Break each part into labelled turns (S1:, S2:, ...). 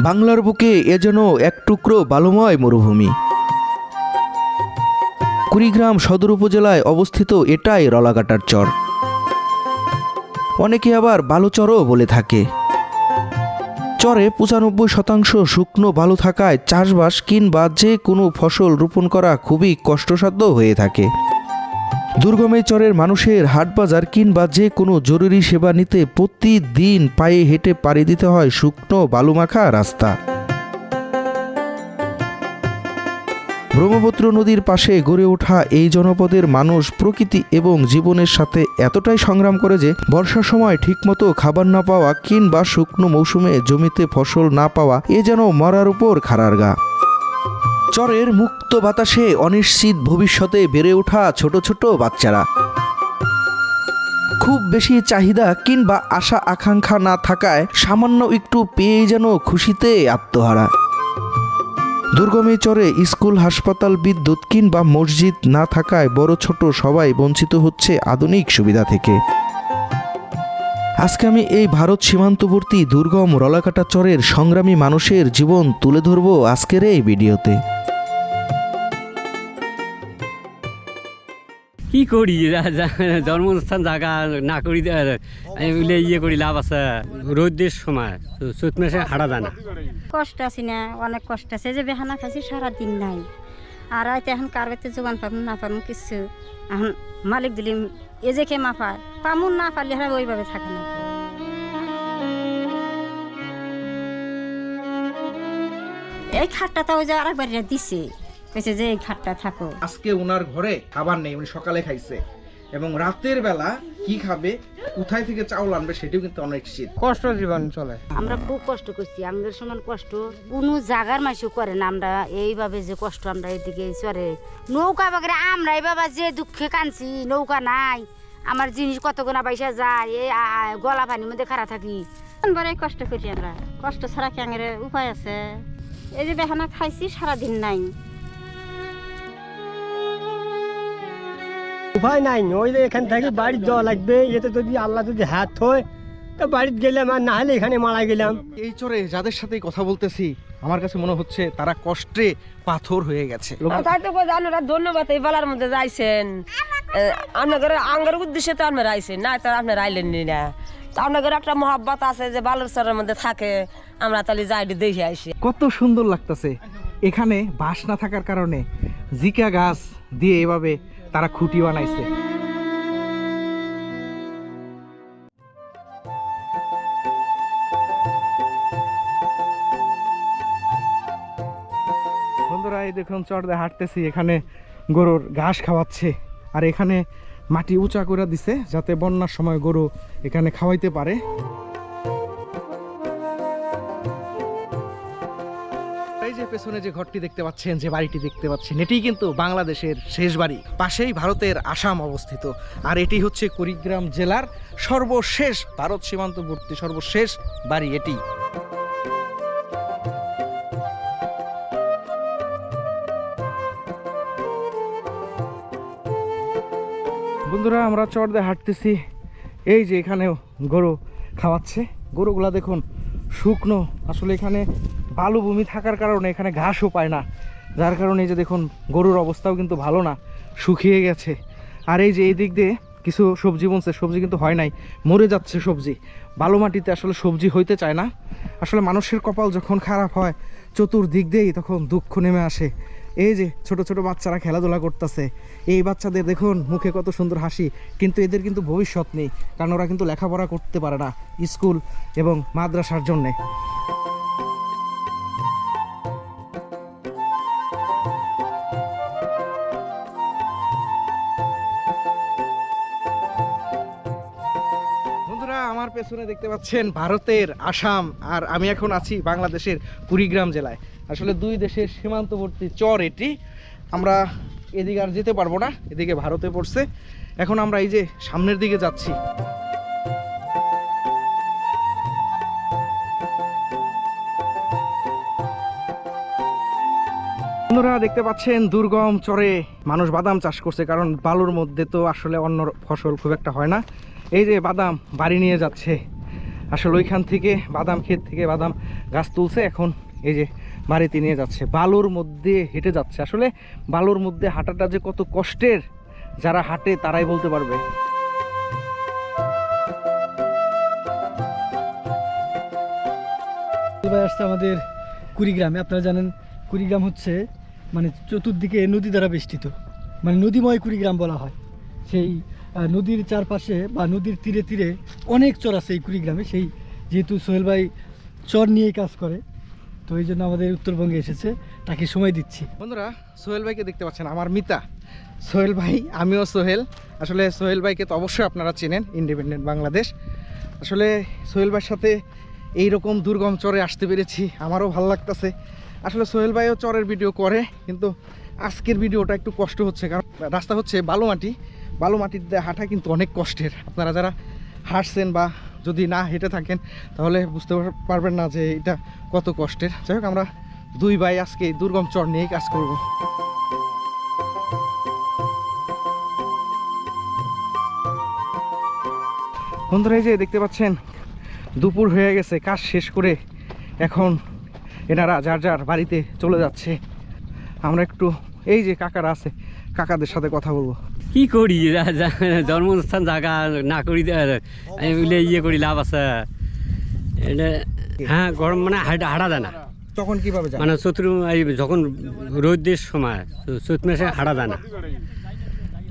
S1: বাংলার বুকে এ যেন এক টুকরো বালুময় মরুভূমি। কুড়িগ্রাম সদর উপজেলায় অবস্থিত এটাই রলাকাটার চর। অনেকে আবার বালুচরও বলে থাকে। চরে পঁচানব্বই শতাংশ শুকনো বালু থাকায় চাষবাস কিংবা যে কোনো ফসল রোপণ করা খুবই কষ্টসাধ্য হয়ে থাকে। দুর্গমে চরের মানুষের হাটবাজার কিংবা যে কোনো জরুরি সেবা নিতে প্রতিদিন পায়ে হেঁটে পাড়ি দিতে হয় শুকনো বালুমাখা রাস্তা। ব্রহ্মপুত্র নদীর পাশে গড়ে ওঠা এই জনপদের মানুষ প্রকৃতি এবং জীবনের সাথে এতটাই সংগ্রাম করে যে বর্ষার সময় ঠিকমতো খাবার না পাওয়া কিংবা শুকনো মৌসুমে জমিতে ফসল না পাওয়া এ যেন মরার উপর খাড়ার গা। চরের মুক্ত বাতাসে অনিশ্চিত ভবিষ্যতে বেড়ে ওঠা ছোট ছোট বাচ্চারা। খুব বেশি চাহিদা কিংবা আশা আকাঙ্ক্ষা না থাকায় সামান্য একটু পেয়ে যেন খুশিতে আত্মহারা। দুর্গমে চরে স্কুল, হাসপাতাল, বিদ্যুৎ কিংবা মসজিদ না থাকায় বড় ছোট সবাই বঞ্চিত হচ্ছে আধুনিক সুবিধা থেকে। আজকে আমি এই ভারত সীমান্তবর্তী দুর্গম রলাকাটা চরের সংগ্রামী মানুষের জীবন তুলে ধরব আজকের এই ভিডিওতে।
S2: কি করি? জন্মস্থান, জায়গা না করি দে- ইয়ে করি, লাভ আছে। রোদের সময়, চৈত মাসে হাঁটা যায় না।
S3: কষ্ট আছি না, অনেক কষ্ট আছে। যে বেহানা খাইছি, সারাদিন নাই। আর হয়তো এখন কার বাড়িতে যোগান পাবো, না পাবো, কিছু। এখন মালিক দিলি এ যে খেয়ে মাফায় পামুন না পারলে হ্যাঁ ওইভাবে থাকে না। এই খাটটা তো ওই যে আরেকবার দিছে। কইছে যে এই খাটটা থাকো
S4: আজকে ওনার ঘরে খাবার নেই উনি সকালে খাইছে। এবং রাতের বেলা কি খাবে কোথায় থেকে চাউল আনবে সেটিও কিন্তু অনিশ্চিত
S5: কষ্ট জীবন চলে।
S6: আমরা খুব কষ্ট করছি আমাদের সমান কষ্ট। কোনো জায়গার মাসিও করে না আমরা এইভাবে যে কষ্ট আমরা এদিকে চরে। নৌকা বাগরে আমরা এই বাবা যে দুঃখে কানছি নৌকা নাই আমার জিনিস কত গোনা পয়সা যায় এই আ- গলা পানির মধ্যে খারা থাকি।
S3: বড় কষ্ট করি আমরা কষ্ট ছাড়া কি উপায় আছে? এই যে বেহানা খাইছি সারাদিন নাই।
S5: উপায় নাই ওই যে এখান থেকে বাড়ি যাওয়া লাগবে এতে যদি আল্লাহ যদি হাত হয় তো বাড়িতে গেলাম আর না হলে এখানে মারা গেলাম।
S4: এই চরে যাদের সাথে কথা বলতেছি আমার কাছে মনে হচ্ছে তারা কষ্টে পাথর হয়ে গেছে।
S7: তাই তো আপনারা ধন্যবাদ এই বেলার মধ্যে যাইছেন। আপনাদের আঙ্গের উদ্দেশ্যে তো আপনারা আইছেন না তো আপনারা আইলেন না আপনাদের একটা মহাব্বত আছে যে বালুর চরের মধ্যে থাকে আমরা তাহলে যাই দেখে আইসি
S4: কত সুন্দর লাগতেছে। এখানে বাঁশ না থাকার কারণে জিকা গাছ দিয়ে এভাবে তারা খুঁটি বানাইছে বন্ধুরা, এই দেখুন, চড়দে হাঁটতেছি, এখানে গরুর ঘাস খাওয়াচ্ছে, আর এখানে মাটি উঁচা করে দিছে যাতে বন্যার সময় গরু এখানে খাওয়াইতে পারে। পেছনে যে ঘরটি দেখতে পাচ্ছেন, যে বাড়িটি দেখতে পাচ্ছেন এটি কিন্তু বাংলাদেশের শেষ বাড়ি। পাশেই ভারতের আসাম অবস্থিত। আর এটি হচ্ছে কুড়িগ্রাম জেলার সর্বশেষ ভারত সীমান্তবর্তী, সর্বশেষ বাড়ি এটি। বন্ধুরা, আমরা চড়দে হাঁটতেছি। এই যে এখানে গরু খাওয়াচ্ছে। গরুগুলা দেখুন, শুকনো। আসলে এখানে বালুভূমি থাকার কারণে এখানে ঘাসও পায় না। যার কারণে এই যে দেখুন, গরুর অবস্থাও কিন্তু ভালো না, শুকিয়ে গেছে। আর এই যে এই দিক দিয়ে কিছু সবজি বনছে, সবজি কিন্তু হয় নাই, মরে যাচ্ছে সবজি। বালু মাটিতে আসলে সবজি হইতে চায় না। আসলে মানুষের কপাল যখন খারাপ হয়, চতুর্দিক দিয়েই তখন দুঃখ নেমে আসে। এই যে ছোট ছোট বাচ্চারা খেলাধুলা করতেছে, এই বাচ্চাদের দেখুন, মুখে কত সুন্দর হাসি, কিন্তু এদের কিন্তু ভবিষ্যৎ নেই, কারণ ওরা কিন্তু লেখাপড়া করতে পারে না, স্কুল এবং মাদ্রাসার জন্যে। পেছনে দেখতে পাচ্ছেন ভারতের, আসাম, আর আমি এখন আছি বাংলাদেশের কুড়িগ্রাম জেলায়। আসলে দুই দেশের সীমান্তবর্তী চর এটি। আমরা এদিকে আর যেতে পারব না, এদিকে ভারতে পড়ছে। এখন আমরা এই যে সামনের দিকে যাচ্ছি। বন্ধুরা, দেখতে পাচ্ছেন দুর্গম চরে মানুষ বাদাম চাষ করছে, কারণ বালুর মধ্যে তো আসলে অন্য ফসল খুব একটা হয় না। এই যে বাদাম বাড়ি নিয়ে যাচ্ছে। আসলে ওইখান থেকে বাদাম ক্ষেত থেকে বাদাম গাছ তুলছে, এখন এই যে বাড়িতে নিয়ে যাচ্ছে। বালুর মধ্যে হেঁটে যাচ্ছে। আসলে বালুর মধ্যে হাঁটাটা যে কত কষ্টের, যারা হাঁটে তারাই বলতে পারবে।
S8: এবার আসছে আমাদের কুড়িগ্রামে। আপনারা জানেন, কুড়িগ্রাম হচ্ছে মানে চতুর্দিকে নদী দ্বারা বেষ্টিত। মানে নদীময় কুড়িগ্রাম বলা হয়। সেই নদীর চারপাশে বা নদীর তীরে তীরে অনেক চর আছে এই কুড়িগ্রামে। সেই যেহেতু সোহেল ভাই চর নিয়েই কাজ করে তো এই জন্য আমাদের উত্তরবঙ্গে এসেছে। তাকে সময় দিচ্ছি।
S4: বন্ধুরা সোহেল ভাইকে দেখতে পাচ্ছেন আমার মিতা। সোহেল ভাই আমিও সোহেল। আসলে সোহেল ভাইকে তো অবশ্যই আপনারা চেনেন ইন্ডিপেন্ডেন্ট বাংলাদেশ আসলে সোহেল ভাইয়ের সাথে এই রকম দুর্গম চরে আসতে পেরেছি আমারও ভালো লাগতেছে। আসলে সোহেল ভাইও চরের ভিডিও করে কিন্তু আজকের ভিডিওটা একটু কষ্ট হচ্ছে কারণ রাস্তা হচ্ছে বালু মাটি বালু মাটিতে হাঁটা কিন্তু অনেক কষ্টের। আপনারা যারা হাঁটছেন বা যদি না হেঁটে থাকেন, তাহলে বুঝতে পারবেন না যে এটা কত কষ্টের। যাই হোক, আমরা দুই ভাই আজকে দুর্গম চর নিয়েই কাজ করব। বন্ধুরা, এই যে দেখতে পাচ্ছেন, দুপুর হয়ে গেছে, কাজ শেষ করে এখন এনারা যার যার বাড়িতে চলে যাচ্ছে। আমরা একটু, এই যে কাকারা আছে, কাকাদের সাথে কথা বলব।
S2: কি করি? জন্মস্থান জায়গা না করি আমি বলে ইয়ে করি লাভ আছে। এটা হ্যাঁ গরম মানে হাঁটা যায় না
S4: তখন কীভাবে
S2: মানে চতুর এই যখন রোদের সময় চৈত মাসে হাড়া যায় না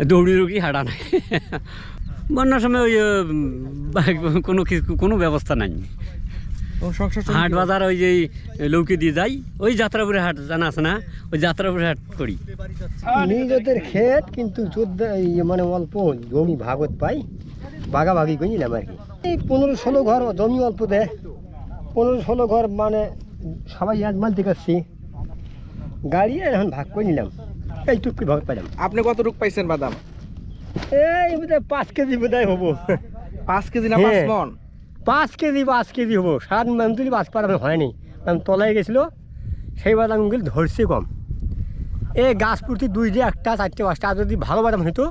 S2: দৌড়ি রুগী হাঁটা নাই। বন্যার সময় ওই কোনো কিছু কোনো ব্যবস্থা নাই। হাট বাজার ওই যে লৌকি দিয়ে যাই ওই যাত্রাপুরে হাট জানা আছে না? ওই যাত্রাপুরে হাট করি।
S5: নিজেদের ক্ষেত কিন্তু মানে অল্প জমি ভাগত পাই ভাগাভাগি করে নিলাম আর কি। এই পনেরো ষোলো ঘর জমি অল্প দেয় পনেরো ষোলো ঘর মানে সবাই এক মাল থেকে আসছি। গাড়ি এখন ভাগ করে নিলাম। এইটুকু ভাগ পাইলাম।
S4: আপনি কতটুক পাইছেন বাদাম?
S5: এই বোধহয় পাঁচ কেজি বোধহয় হব।
S4: পাঁচ কেজি না পাঁচ
S5: হ্যাঁ।
S4: মন?
S5: পাঁচ কেজি পাঁচ কেজি হব। সাত মান তুলি পাঁচ পার হয়নি। আমি তলায় গেছিল সেই বাদামগুলো ধরছে কম। এই গাছ প্রতি দুই যে একটা চারটে পাঁচটা আর যদি ভালো বাদাম হতো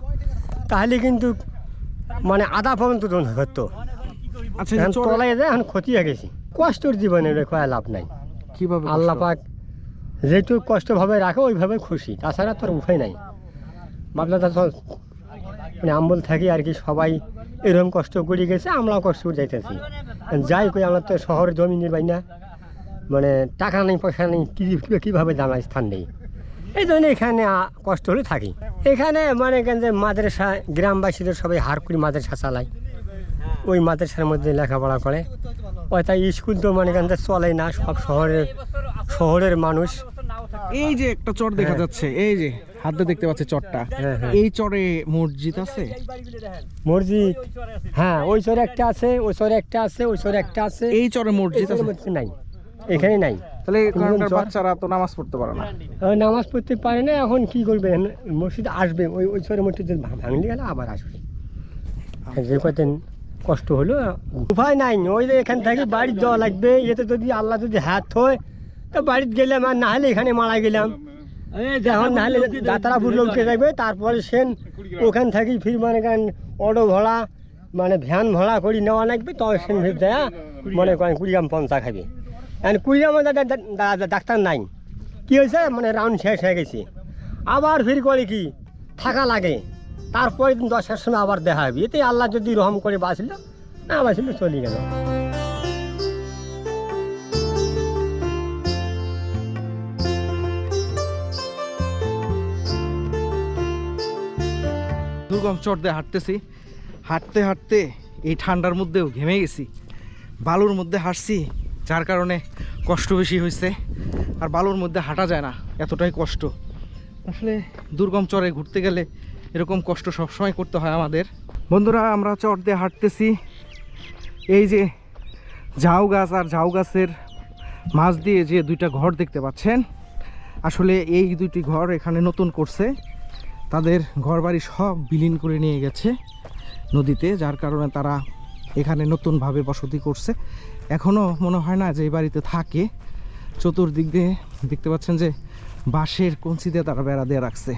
S5: তাহলে কিন্তু মানে আধা পর্যন্ত ধরতো
S4: আচ্ছা
S5: এখন তলায় যায় এখন ক্ষতি হয়ে গেছি। কষ্টর জীবনে রে কয়া লাভ নাই।
S4: কীভাবে
S5: আল্লাহ? পাক যেটু কষ্টভাবে রাখে ওইভাবে খুশি। তাছাড়া তোর উপায় নাই। ভাবলা তো মানে আম্বল থাকি আর কি সবাই এরকম কষ্ট করে গেছে আমরাও কষ্ট করে যাইতেছি। যাই কই আমরা তো শহরে জমি নির্বাই না। মানে টাকা নেই পয়সা নেই কী কীভাবে জানার স্থান নেই। এই জন্য এখানে কষ্ট হলে থাকি। এখানে মানে কেন যে মাদ্রাসা গ্রামবাসীদের সবাই হার করে মাদ্রাসা চালায়। ওই মাদ্রাসার মধ্যে লেখাপড়া করে। ওই তাই স্কুল তো মানে কেন যে চলে না সব শহরের শহরের মানুষ।
S4: এই যে একটা চর দেখা
S5: হ্যাঁ।
S4: যাচ্ছে এই যে। হাতে দেখতে পাচ্ছে চরটা
S5: হ্যাঁ, হ্যাঁ।
S4: এই চরে মসজিদ আছে?
S5: মসজিদ হ্যাঁ ওই চরে একটা আছে ওই চরে একটা আছে ওই চরে একটা আছে।
S4: এই চরে মসজিদ আছে?
S5: নাই এখানে নাই।
S4: তাহলে? বাচ্চারা তো নামাজ পড়তে পারে না।
S5: নামাজ পড়তে পারে না এখন কি করবে? মসজিদ আসবে ওই ওই চরে মসজিদ ভাঙলে গেলে আবার আসবে। যে কদিন কষ্ট হলো উপায় নাই ওই যে এখান থেকে বাড়ি যাওয়া লাগবে এতে যদি আল্লাহ যদি হাত হয় তো বাড়িতে গেলাম আর না হলে এখানে মারা গেলাম। এখন না হলে যাত্রাপুর লোককে যাবে তারপরে সেন ওখান থেকে ফির মানে কেন অটো ভাড়া মানে ভ্যান ভাড়া করে নেওয়া লাগবে তো সেন ফির দেয়া মনে করেন কুড়িগ্রাম পঞ্চা খাবে এখন কুড়িগ্রামে ডাক্তার নাই। কি হয়েছে? মানে রাউন্ড শেষ হয়ে গেছে। আবার ফির করে কি? থাকা লাগে। তারপরে দিন দশটার সময় আবার দেখা হবে। এতে আল্লাহ যদি রহম করে বাঁচল না বাঁচলে চলে গেল।
S4: দুর্গম চর দিয়ে হাঁটতেছি। হাঁটতে হাঁটতে এই ঠান্ডার মধ্যেও ঘেমে গেছি। বালুর মধ্যে হাঁটছি, যার কারণে কষ্ট বেশি হয়েছে। আর বালুর মধ্যে হাঁটা যায় না, এতটাই কষ্ট। আসলে দুর্গম চরে ঘুরতে গেলে এরকম কষ্ট সবসময় করতে হয় আমাদের। বন্ধুরা, আমরা চর দিয়ে হাঁটতেছি। এই যে ঝাউ গাছ আর ঝাউ গাছের মাছ দিয়ে যে দুইটা ঘর দেখতে পাচ্ছেন, আসলে এই দুইটি ঘর এখানে নতুন করছে। তাদের ঘরবাড়ি সব বিলীন করে নিয়ে গেছে নদীতে, যার কারণে তারা এখানে নতুনভাবে বসতি করছে। এখনও মনে হয় না যে এই বাড়িতে থাকে। চতুর্দিক দিয়ে দেখতে পাচ্ছেন যে বাঁশের কঞ্চি দিয়ে তারা বেড়া দিয়ে রাখছে।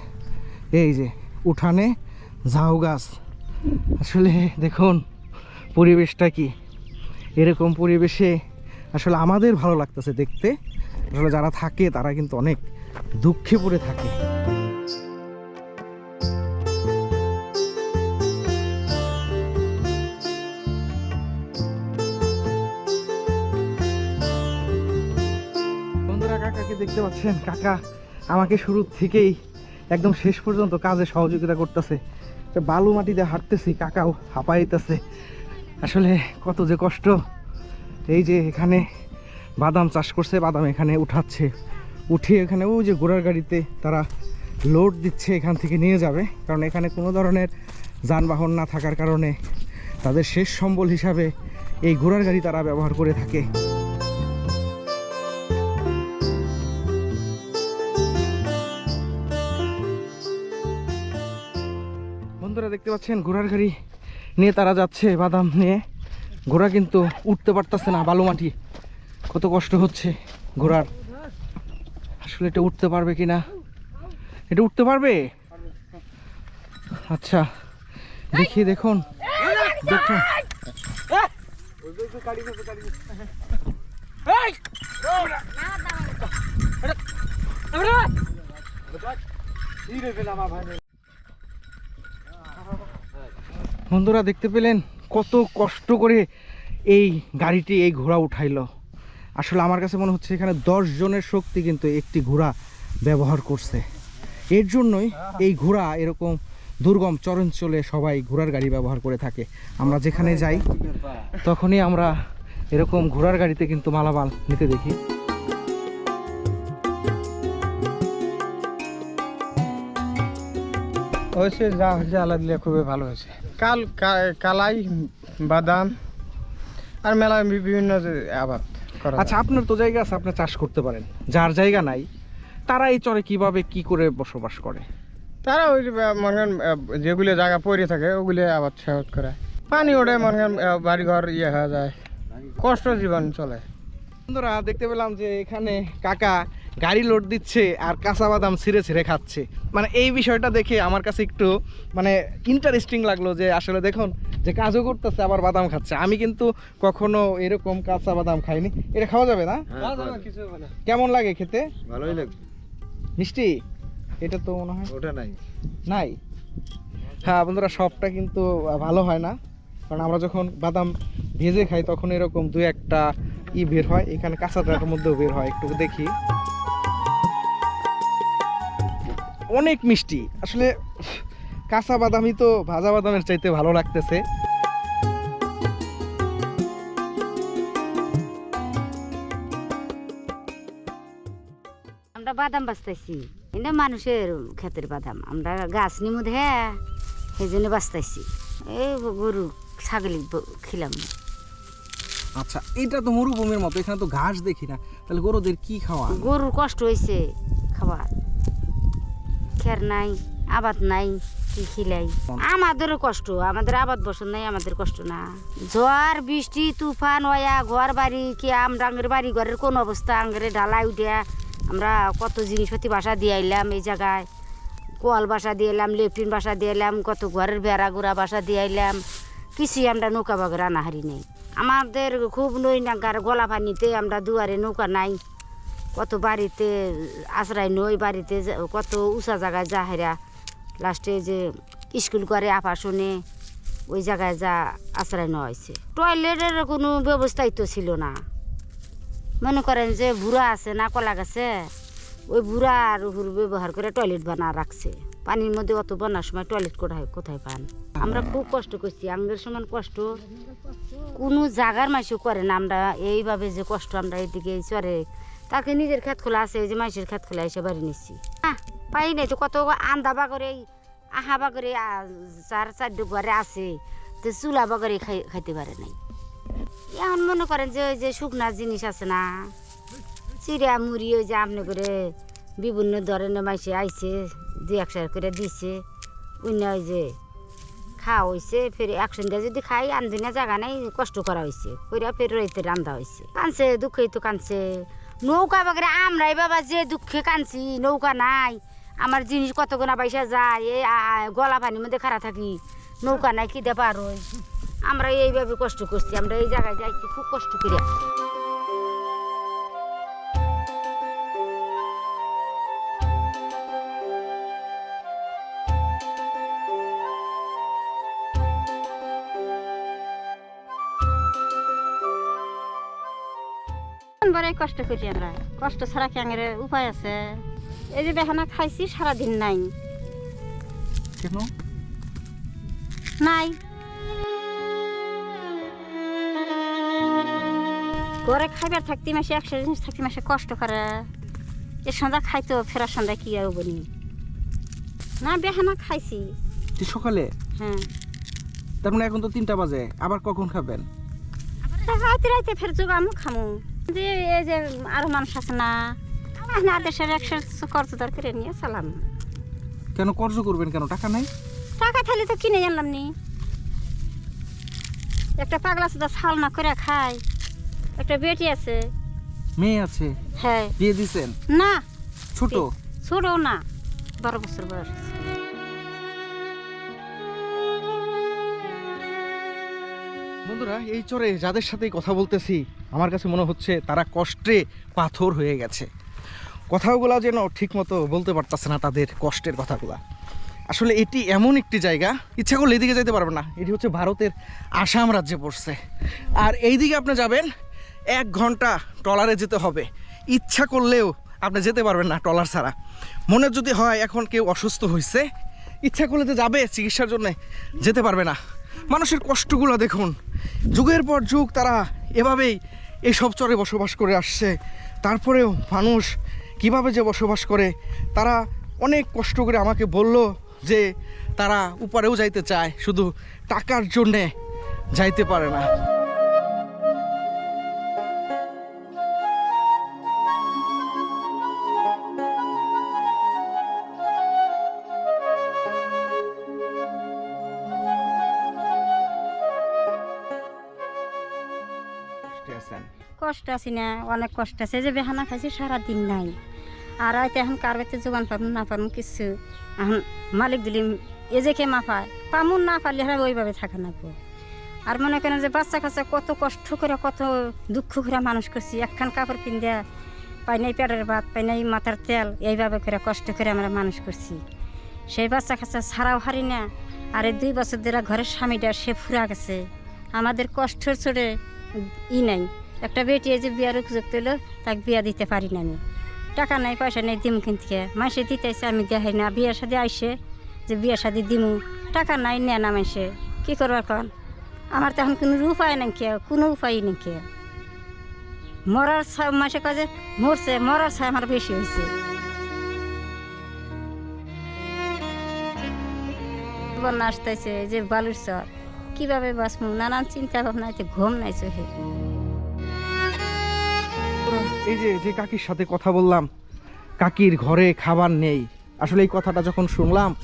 S4: এই যে উঠানে ঝাউ গাছ। আসলে দেখুন, পরিবেশটা কি? এরকম পরিবেশে আসলে আমাদের ভালো লাগতেছে দেখতে। আসলে যারা থাকে তারা কিন্তু অনেক দুঃখে পড়ে থাকে। দেখতে পাচ্ছেন, কাকা আমাকে শুরু থেকেই একদম শেষ পর্যন্ত কাজে সহযোগিতা করতেছে। বালু মাটিতে হাঁটতেছি, কাকাও হাঁপাইতেছে। আসলে কত যে কষ্ট। এই যে এখানে বাদাম চাষ করছে, বাদাম এখানে উঠাচ্ছে। উঠিয়ে এখানে ওই যে ঘোড়ার গাড়িতে তারা লোড দিচ্ছে, এখান থেকে নিয়ে যাবে। কারণ এখানে কোনো ধরনের যানবাহন না থাকার কারণে তাদের শেষ সম্বল হিসাবে এই ঘোড়ার গাড়ি তারা ব্যবহার করে থাকে। বন্ধুরা দেখতে পাচ্ছেন ঘোড়ার গাড়ি নিয়ে তারা যাচ্ছে, বাদাম নিয়ে। ঘোড়া কিন্তু উঠতে পারতেছে না, বালু মাটি। কত কষ্ট হচ্ছে ঘোড়ার। আসলে এটা উঠতে পারবে কি না এটা উঠতে পারবে? আচ্ছা দেখি দেখুন। দেখুন। বন্ধুরা দেখতে পেলেন কত কষ্ট করে এই গাড়িটি, এই ঘোড়া উঠাইলো। আসলে আমার কাছে মনে হচ্ছে এখানে দশ জনের শক্তি কিন্তু একটি ঘোড়া ব্যবহার করছে। এর জন্যই এই ঘোড়া এরকম দুর্গম চরঞ্চলে সবাই ঘোড়ার গাড়ি ব্যবহার করে থাকে। আমরা যেখানে যাই, তখনই আমরা এরকম ঘোড়ার গাড়িতে কিন্তু মালামাল নিতে দেখি।
S5: হয়েছে যা যা দিলে খুবই ভালো হয়েছে। কাল কালাই বাদাম আর মেলা বিভিন্ন আবাদ করা
S4: আচ্ছা আপনার তো জায়গা আছে আপনি চাষ করতে পারেন। যার জায়গা নাই তারা এই চরে কীভাবে কি করে বসবাস করে?
S5: তারা ওই মনে করেন যেগুলো জায়গা পড়ে থাকে ওগুলো আবাদ সাবাদ করে। পানি ওঠে মনে করেন বাড়িঘর ইয়ে হয়ে যায়। কষ্ট জীবন চলে।
S4: বন্ধুরা দেখতে পেলাম যে এখানে কাকা গাড়ি লোড দিচ্ছে আর কাঁচা বাদাম ছিঁড়ে ছিঁড়ে খাচ্ছে। মানে এই বিষয়টা দেখে আমার কাছে একটু মানে ইন্টারেস্টিং লাগল যে আসলে দেখুন যে কাজও করতেছে আবার বাদাম খাচ্ছে। আমি কিন্তু কখনো এরকম কাঁচা বাদাম খাইনি। এটা খাওয়া যাবে না? কেমন লাগে খেতে?
S9: ভালোই লাগবে
S4: মিষ্টি? এটা তো মনে হয়
S9: ওটা নাই।
S4: নাই? হ্যাঁ বন্ধুরা সবটা কিন্তু ভালো হয় না। কারণ আমরা যখন বাদাম ভেজে খাই তখন এরকম দু একটা ই বের হয়। এখানে কাঁচাটার মধ্যেও বের হয়। একটু দেখি। অনেক মিষ্টি। আসলে কাঁচা বাদামই তো ভাজা বাদামের চাইতে ভালো লাগতেছে।
S6: আমরা বাদাম বাঁচতেছি। এটা মানুষের ক্ষেতের বাদাম। আমরা গাছ নিমু দেখে সেই জন্য বাঁচতেছি। এই গরু ছাগলি খিলাম।
S4: আচ্ছা এটা তো মরুভূমির মতো এখানে তো ঘাস দেখি না। তাহলে গরুদের কি খাওয়া?
S6: গরুর কষ্ট হয়েছে খাবার খের নাই, আবাদ নাই, কি খিলাই। আমাদেরও কষ্ট, আমাদের আবাদ বসত নাই, আমাদের কষ্ট না। ঝড়, বৃষ্টি, তুফান, ওয়া, ঘর বাড়ি, কি আমরা আঙ্গের বাড়ি ঘরের কোন অবস্থা? আঙ্গের ঢালাই উঠে আমরা কত জিনিসপাতি বাসা দিয়ে আইলাম এই জায়গায়। কল বাসা দিয়ে এলাম লেফটিন বাসা দিয়ে এলাম কত ঘরের বেড়া গোড়া বাসা দিয়ে আইলাম। কিছুই আমরা নৌকা বাগের আনাহারি নেই। আমাদের খুব নই নাগার গলা পানিতে আমরা দুয়ারে নৌকা নাই। কত বাড়িতে আশ্রয় নই, বাড়িতে কত উঁচা জায়গায় যা হেরা। লাস্টে যে স্কুল করে আবাসনে, ওই জায়গায় যা আশ্রয় নেওয়া হয়েছে। টয়লেটের কোনো ব্যবস্থাই তো ছিল না। মনে করেন যে বুড়া আছে না কলা গাছে ওই বুড়া আর হুর ব্যবহার করে টয়লেট বানা রাখছে। পানির মধ্যে অত বানার সময় টয়লেট কোথায় কোথায় পান? আমরা খুব কষ্ট করছি, আমাদের সমান কষ্ট। কোনো জাগার মাইসও করে না, আমরা এইভাবে যে কষ্ট আমরা এদিকে চরে তাকে নিজের খেত খোলা আছে এই যে মাইসের খেত খোলা এসে বাড়ি নিচ্ছি। আহ, পাই নাই তো কত আন্দা বাগরে আহা বাগরে আ, চার চারটে ঘরে আছে তো চুলা বাগরে খাই খাইতে পারে নাই। এখন মনে করেন যে ওই যে শুকনা জিনিস আছে না চিড়া মুড়ি ওই যে আপনি করে বিভিন্ন ধরনের মাইসে আইছে দু একশো করে দিছে অন্য ওই যে খাওয়া হয়েছে ফের একশো দিয়ে যদি খাই আনদিনা জায়গা নাই কষ্ট করা হয়েছে কইরা ফের রইতে রান্ধা হয়েছে কানছে দুঃখেই তো কানছে। নৌকা বাগরে আমরাই বাবা যে দুঃখে কানছি নৌকা নাই। আমার জিনিস কত গোনা পয়সা যায় এই গলা পানির মধ্যে খারা থাকি। নৌকা নাই কি পারো আমরা এইভাবে কষ্ট করছি, আমরা এই জায়গায় যাইছি খুব কষ্ট করে।
S3: বড় কষ্ট করি আমরা। কষ্ট ছাড়া কি আঙের উপায় আছে? এই যে বেহানা খাইছি সারাদিন নাই।
S4: কেন?
S3: নাই। ঘরে খাইবার থাকতে মাসে একশো জিনিস থাকতে মাসে কষ্ট করে। এর সন্ধ্যা খাইতো ফেরার সন্ধ্যা কি আর বনি না বেহানা খাইছি।
S4: তুই সকালে?
S3: হ্যাঁ।
S4: তার মানে এখন তো তিনটা বাজে আবার কখন খাবেন?
S3: রাতে রাতে ফের জোগামু খামু। যে এই যে আরও মানুষ আছে না না দেশের একশো কর্জ করে নিয়ে চালাম।
S4: কেন কর্জ করবেন কেন? টাকা নাই?
S3: টাকা থাকলে তো কিনে আনলাম নি। একটা পাগলা সুদা ছাল না করে খাই। একটা বেটি আছে।
S4: মেয়ে আছে?
S3: হ্যাঁ।
S4: বিয়ে দিছেন?
S3: না।
S4: ছোট?
S3: ছোট না বারো বছর বয়স।
S4: বন্ধুরা, এই চরে যাদের সাথেই কথা বলতেছি, আমার কাছে মনে হচ্ছে তারা কষ্টে পাথর হয়ে গেছে। কথাগুলা যেন ঠিকমতো বলতে পারতেছে না তাদের কষ্টের কথাগুলা। আসলে এটি এমন একটি জায়গা, ইচ্ছা করলে এদিকে যেতে পারবে না, এটি হচ্ছে ভারতের আসাম রাজ্যে পড়ছে। আর এইদিকে আপনি যাবেন, এক ঘণ্টা ট্রলারে যেতে হবে। ইচ্ছা করলেও আপনি যেতে পারবেন না ট্রলার ছাড়া। মনে যদি হয় এখন কেউ অসুস্থ হয়েছে ইচ্ছা করলে তো যাবে, চিকিৎসার জন্য যেতে পারবে না। মানুষের কষ্টগুলো দেখুন যুগের পর যুগ তারা এভাবেই এসব সব চরে বসবাস করে আসছে। তারপরেও মানুষ কীভাবে যে বসবাস করে, তারা অনেক কষ্ট করে আমাকে বলল যে তারা উপরেও যাইতে চায়, শুধু টাকার জন্যে যাইতে পারে না।
S3: আছি না, অনেক কষ্ট আছে। যে বেহানা খাইছি, সারাদিন নাই। আর হয়তো এখন কার বাড়িতে যোগান পাবো না পাবো কিছু এখন মালিক দিলি এ যে কে মাফায় পামুন না পারলে হারা ওইভাবে থাকে না। আর মনে করেন যে বাচ্চা কাচ্চা কত কষ্ট করে, কত দুঃখ করে মানুষ করছি। একখান কাপড় পিন্ধা পাই নাই পেটের ভাত পাই নাই মাথার তেল, এইভাবে করে কষ্ট করে আমরা মানুষ করছি। সেই বাচ্চা কাচ্চা ছাড়াও হারি না। আর এই দুই বছর ধরে ঘরের স্বামীটা, সে ফুরা গেছে। আমাদের কষ্টের চড়ে ই নাই। একটা বেটি যে বিয়ার উপযুক্ত হলো তাকে বিয়া দিতে পারি না আমি। টাকা নাই, পয়সা নেই, দিম কিনতে মাসে দিতেছে, আমি দেখাই না। বিয়ের সাথে আইসে যে বিয়ের সাথে দিমু, টাকা নাই, নেয় না মাসে। কী করবার কন? আমার তো এখন কোনো উপায় নাই কে, কোনো উপায় নেই কে। মরার মাসে কাজে মরছে, মরার ছায় আমার বেশি হয়েছে। বন্যা আসতেছে যে বালুর চর কীভাবে বাঁচবো নানান চিন্তা ভাবনা এতে ঘুম নাই চোখে।
S4: এই যে যে কাকির সাথে কথা বললাম, কাকির ঘরে খাবার নেই। আসলে এই কথাটা যখন শুনলাম,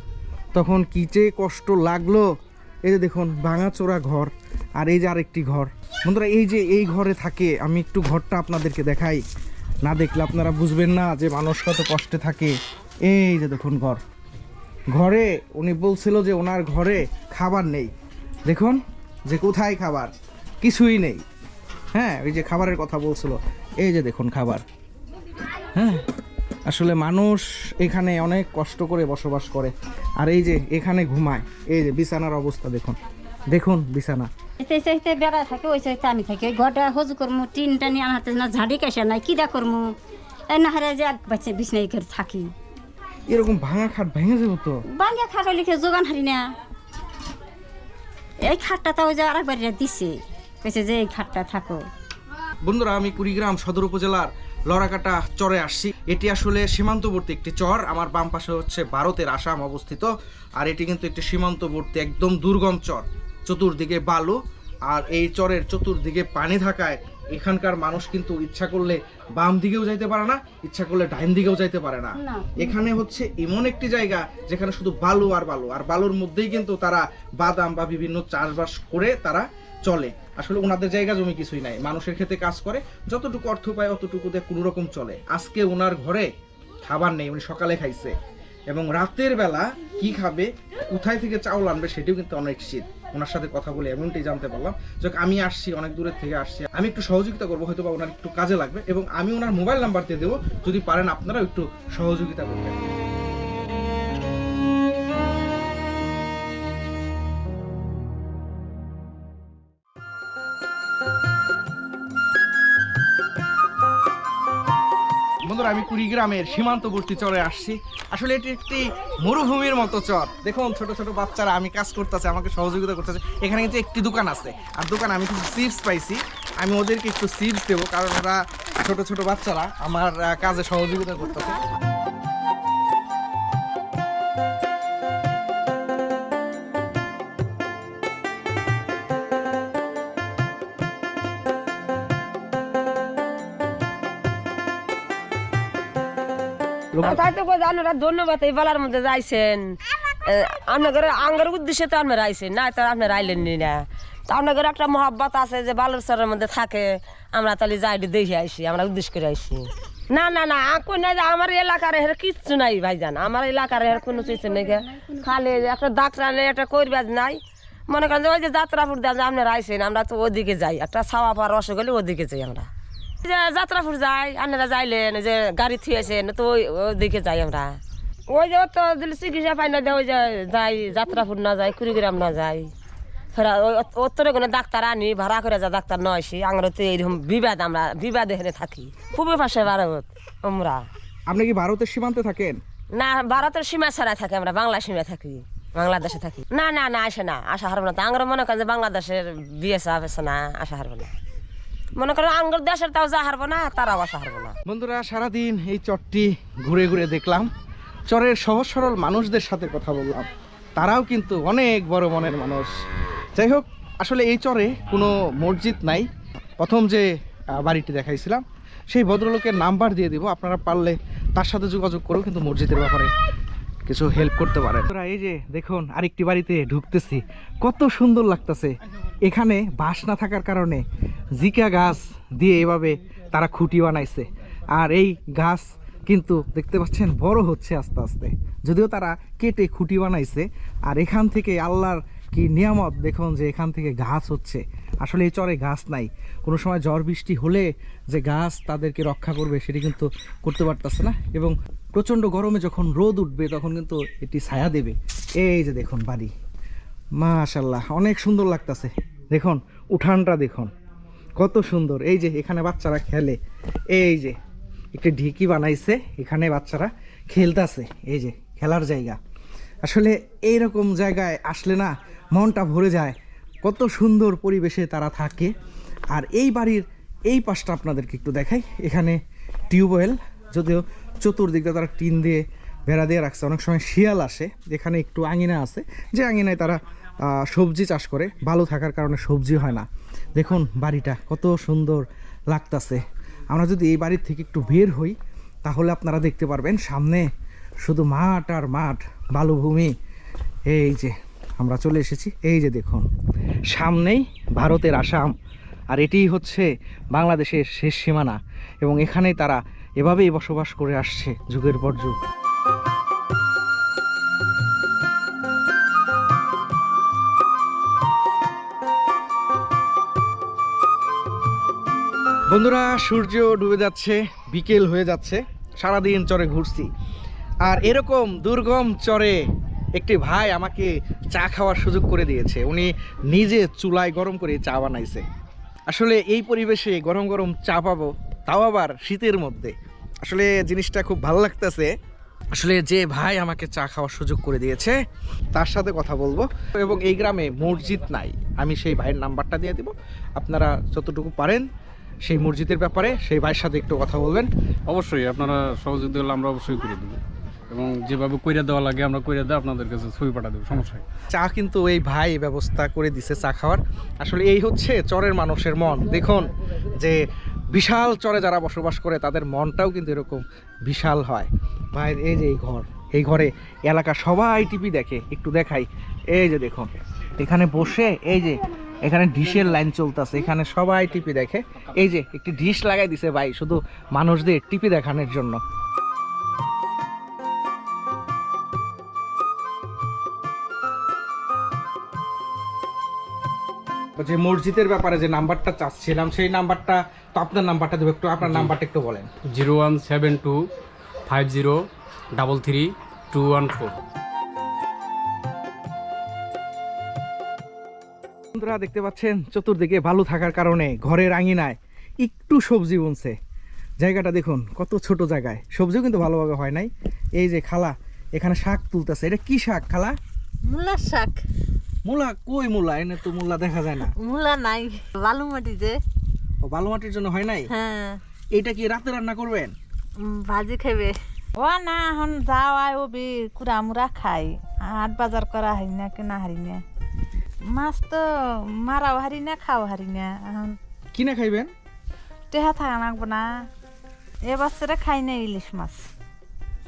S4: তখন কি যে কষ্ট লাগল। এই যে দেখুন, ভাঙাচোরা ঘর, আর এই যে আরেকটি ঘর। বন্ধুরা, এই যে এই ঘরে থাকে, আমি একটু ঘরটা আপনাদেরকে দেখাই। না দেখলে আপনারা বুঝবেন না যে মানুষ কত কষ্টে থাকে। এই যে দেখুন ঘর। ঘরে উনি বলছিল যে ওনার ঘরে খাবার নেই। দেখুন, যে কোথায় খাবার? কিছুই নেই। হ্যাঁ ওই যে খাবারের কথা বলছিল। এই যে দেখুন খাবার। হ্যাঁ? আসলে মানুষ এখানে অনেক কষ্ট করে বসবাস করে। আর এই যে এখানে ঘুমায় এই যে বিছানার অবস্থা দেখুন। দেখুন বিছানা।
S3: এতে চাইতে বেড়া থাকে ওই চাইতে আমি থাকি। ওই ঘরটা হজু করমু টিন টানি আনাতে না ঝাড়ি কাশা নাই কিদা করমু? এই না হারে যে এক বাচ্চা বিছনাই করে থাকি।
S4: এরকম ভাঙা খাট ভেঙে যাব তো?
S3: বাঙ্গা খাটা লিখে যোগান হারি না। এই খাটটা তো ওই যে আরেকবার দিছে কইছে যে এই খাটটা থাকো।
S4: বন্ধুরা আমি কুড়িগ্রাম সদর উপজেলার লড়াকাটা চরে আসছি। এটি আসলে সীমান্তবর্তী একটি চর। আমার বাম পাশে হচ্ছে ভারতের আসাম অবস্থিত। আর এটি কিন্তু একটি সীমান্তবর্তী একদম দুর্গম চর। চতুর্দিকে বালু। আর এই চরের চতুর্দিকে পানি থাকায় এখানকার মানুষ কিন্তু ইচ্ছা করলে বাম দিকেও যাইতে পারে না ইচ্ছা করলে ডাইন দিকেও যাইতে পারে না।
S3: না।
S4: এখানে হচ্ছে এমন একটি জায়গা যেখানে শুধু বালু আর বালু। আর বালুর মধ্যেই কিন্তু তারা বাদাম বা বিভিন্ন চাষবাস করে তারা চলে। আসলে ওনাদের জায়গা জমি কিছুই নাই। মানুষের ক্ষেত্রে কাজ করে, যতটুকু অর্থ পায় অতটুকুতে কোনো রকম চলে। আজকে ওনার ঘরে খাবার নেই, উনি সকালে খাইছে। এবং রাতের বেলা কি খাবে, কোথায় থেকে চাউল আনবে সেটিও কিন্তু অনেক শীত ওনার সাথে কথা বলে এমনটাই জানতে পারলাম। যাক আমি আসছি, অনেক দূরের থেকে আসছি। আমি একটু সহযোগিতা করব হয়তো বা ওনার একটু কাজে লাগবে। এবং আমি ওনার মোবাইল নাম্বার দিয়ে দেবো। যদি পারেন, আপনারাও একটু সহযোগিতা করবেন। বন্ধুরা আমি কুড়িগ্রামের সীমান্তবর্তী চরে আসছি। আসলে এটি একটি মরুভূমির মতো চর। দেখুন, ছোট ছোট বাচ্চারা আমি কাজ করতেছে, আমাকে সহযোগিতা করতেছে। এখানে কিন্তু একটি দোকান আছে। আর দোকান আমি কিছু চিপস পাইছি। আমি ওদেরকে একটু চিপস দেবো, কারণ ওরা ছোট ছোট বাচ্চারা আমার কাজে সহযোগিতা করতেছে।
S7: আপনারা ধন্যবাদ, এই বেলার মধ্যে যাইছেন। আপনাদের আঙ্গের উদ্দেশ্যে তো আপনারা আইছেন, না তো আপনারা আইলেন নি তো আপনাদের একটা মহাব্বত আছে যে বালুর চরের মধ্যে থাকে, আমরা তাহলে যাই দেখে আইসি আমরা উদ্দেশ্য করে আইসি না না না কোন আমার এলাকার হের কিচ্ছু নাই ভাইজান, আমার এলাকার হের কোনো কিছু নেই। খালি একটা ডাক্তার নেই একটা কইরবাজ নাই। মনে করেন যে ওই যে যাত্রাপুর যে আপনারা আইছেন, আমরা তো ওদিকে যাই, একটা ছাওয়া পাওয়ার রস গেলে ওদিকে যাই আমরা। যাত্রাপুর যাই আপনারা যাইলেন যে গাড়ি থুয়েছেন তো ওই ওদিকে যাই আমরা। ওই যে তো চিকিৎসা পাই না ওই যে যাই যাত্রাপুর না যাই কুড়িগ্রাম না যাই। ফেরা ওই উত্তরে কোনো ডাক্তার আনি ভাড়া করে যা ডাক্তার নয় সে আমরা তো এইরকম বিবাদ আমরা বিবাদ এখানে থাকি। খুবই পাশে ভারত আমরা।
S4: আপনি কি ভারতের সীমান্তে থাকেন?
S7: না ভারতের সীমা ছাড়া থাকি আমরা বাংলা সীমা থাকি বাংলাদেশে থাকি। না না না আসে না আশা হারবো না। তো আমরা মনে করেন যে বাংলাদেশের বিয়ে সাহেব আছে না আশা হারবো না। মনে করেন আঙ্গুর দেশের তাও যা হারবো না তারাও আসা হারবো না।
S4: বন্ধুরা, সারাদিন এই চরটি ঘুরে ঘুরে দেখলাম। চরের সহজ সরল মানুষদের সাথে কথা বললাম। তারাও কিন্তু অনেক বড় মনের মানুষ। যাই হোক, আসলে এই চরে কোনো মসজিদ নাই। প্রথম যে বাড়িটি দেখাইছিলাম, সেই ভদ্রলোকের নাম্বার দিয়ে দিব। আপনারা পারলে তার সাথে যোগাযোগ করেও কিন্তু মসজিদের ব্যাপারে। কিছু হেল্প করতে পারে এই যে দেখুন, আরেকটি বাড়িতে ঢুকতেছি। কত সুন্দর লাগতেছে। এখানে বাঁশ না থাকার কারণে জিকা গাছ দিয়ে এভাবে তারা খুঁটি বানাইছে। আর এই গাছ কিন্তু দেখতে পাচ্ছেন বড় হচ্ছে আস্তে আস্তে। যদিও তারা কেটে খুঁটি বানাইছে, আর এখান থেকে আল্লাহর কি নিয়ামত দেখুন যে এখান থেকে গাছ হচ্ছে। আসলে এই চরে গাছ নাই। কোনো সময় ঝড় বৃষ্টি হলে যে গাছ তাদেরকে রক্ষা করবে সেটি কিন্তু করতে পারতেছে না। এবং প্রচণ্ড গরমে যখন রোদ উঠবে, তখন কিন্তু এটি ছায়া দেবে। এই যে দেখুন বাড়ি মাশাল্লাহ অনেক সুন্দর লাগতাছে। দেখুন, উঠানটা দেখুন। কত সুন্দর। এই যে এখানে বাচ্চারা খেলে। এই যে একটি ঢিকি বানাইছে, এখানে বাচ্চারা খেলতাছে। এই যে খেলার জায়গা। আসলে এইরকম জায়গায় আসলে না, মনটা ভরে যায়। কত সুন্দর পরিবেশে তারা থাকে। আর এই বাড়ির এই পাশটা আপনাদেরকে একটু দেখাই। এখানে টিউবওয়েল, যদিও চতুর্দিকে তারা টিন দিয়ে বেড়া দিয়ে রাখছে। অনেক সময় শিয়াল আসে, যেখানে একটু আঙিনা আছে। যে আঙিনায় তারা সবজি চাষ করে, ভালো থাকার কারণে সবজি হয় না। দেখুন বাড়িটা, কত সুন্দর লাগতাছে। আমরা যদি এই বাড়ির থেকে একটু বের হই, তাহলে আপনারা দেখতে পারবেন সামনে শুধু মাঠ আর মাঠ, বালুভূমি। এই যে, আমরা চলে এসেছি। এই যে দেখুন, সামনেই ভারতের আসাম। আর এটিই হচ্ছে বাংলাদেশের শেষ সীমানা। এবং এখানেই তারা এভাবেই বসবাস করে আসছে যুগের পর যুগ। বন্ধুরা সূর্য ডুবে যাচ্ছে, বিকেল হয়ে যাচ্ছে, সারাদিন চরে ঘুরছি। আর এরকম দুর্গম চরে একটি ভাই আমাকে চা খাওয়ার সুযোগ করে দিয়েছে। উনি নিজে চুলায় গরম করে চা বানাইছে। আসলে এই পরিবেশে গরম গরম চা পাবো, তাও আবার শীতের মধ্যে। আসলে জিনিসটা খুব ভালো লাগতেছে। আসলে যে ভাই আমাকে চা খাওয়ার সুযোগ করে দিয়েছে তার সাথে কথা বলব। এবং এই গ্রামে মসজিদ নাই। আমি সেই ভাইয়ের নাম্বারটা দিয়ে দিব। আপনারা যতটুকু পারেন সেই মসজিদের ব্যাপারে সেই ভাইয়ের সাথে একটু কথা বলবেন।
S9: অবশ্যই আপনারা সহযোগিতা করলে আমরা অবশ্যই করে দেবো। এবং যেভাবে কইরা দেওয়া লাগে আমরা কইরা দেওয়া আপনাদের কাছে ছবি পাঠা দেবো সমস্যা
S4: চা কিন্তু এই ভাই ব্যবস্থা করে দিছে চা খাওয়ার। আসলে এই হচ্ছে চরের মানুষের মন। দেখুন যে বিশাল চরে যারা বসবাস করে, তাদের মনটাও কিন্তু এরকম বিশাল হয়। ভাই, এই যে এই ঘর, এই ঘরে এলাকা সবাই টিভি দেখে, একটু দেখাই। এই যে দেখুন, এখানে বসে, এই যে এখানে ডিশের লাইন চলতেছে, এখানে সবাই টিপি দেখে। এই যে একটি ডিশ লাগাই দিছে ভাই, শুধু মানুষদের টিপি দেখানোর জন্য। যে মসজিদের ব্যাপারে যে নাম্বারটা চাচ্ছিলাম সেই নাম্বারটা তো আপনার নাম্বারটা দেবো একটু আপনার নাম্বারটা একটু বলেন।
S9: Zero one seven two five zero double three two one four.
S4: বন্ধুরা দেখতে পাচ্ছেন চতুর্দিকে ভালো থাকার কারণে ঘরের আঙিনায় একটু সবজি বুনছে। জায়গাটা দেখুন কত ছোট জায়গায়। সবজিও কিন্তু ভালোভাবে হয় নাই। এই যে খালা এখানে শাক তুলতেছে। এটা কি শাক খালা?
S10: মূলার শাক।
S4: মূলা কই মূলা? এনে তো মূলা দেখা যায় না।
S10: মূলা নাই বালু মাটি যে।
S4: ও বালু মাটির জন্য হয় নাই?
S10: হ্যাঁ।
S4: এটা কি রাতে রান্না করবেন?
S10: ভাজি খাবে
S11: ও না এখন যাওয়াই ও বি কুড়া মুড়া খাই। হাট বাজার করা হারি না কেনা হারি না। মাছ তো মারাও হারি না খাও হারি না। এখন
S4: কিনে খাইবেন?
S11: টেহা থাকা লাগবো না। এবছরে খাই না ইলিশ মাছ।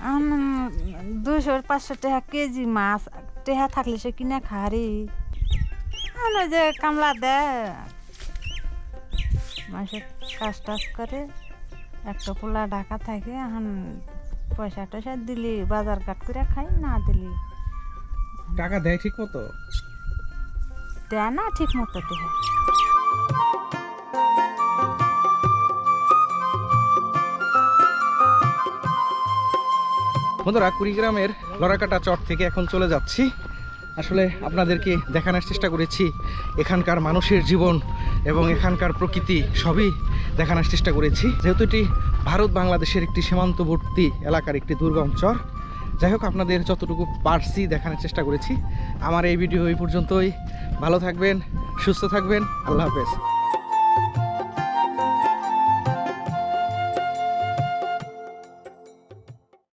S11: এখন দুইশো পাঁচশো টাকা কেজি মাছ টেহা থাকলে সে কিনা খারি। যে কামলা দেয় মাসে কাজ টাজ করে একটা পোলা ঢাকা থাকে এখন পয়সা টয়সা দিলি বাজার ঘাট করে খাই না দিলি।
S4: টাকা দেয় ঠিক মতো?
S11: দেয় না ঠিক মতো দেয়
S4: বন্ধুরা, কুড়িগ্রামের লড়াকাটা চট থেকে এখন চলে যাচ্ছি। আসলে আপনাদেরকে দেখানোর চেষ্টা করেছি, এখানকার মানুষের জীবন এবং এখানকার প্রকৃতি সবই দেখানোর চেষ্টা করেছি। যেহেতু এটি ভারত বাংলাদেশের একটি সীমান্তবর্তী এলাকার একটি দুর্গম চর, যাই হোক আপনাদের যতটুকু পারছি দেখানোর চেষ্টা করেছি। আমার এই ভিডিও এই পর্যন্তই। ভালো থাকবেন, সুস্থ থাকবেন, আল্লাহ হাফেজ।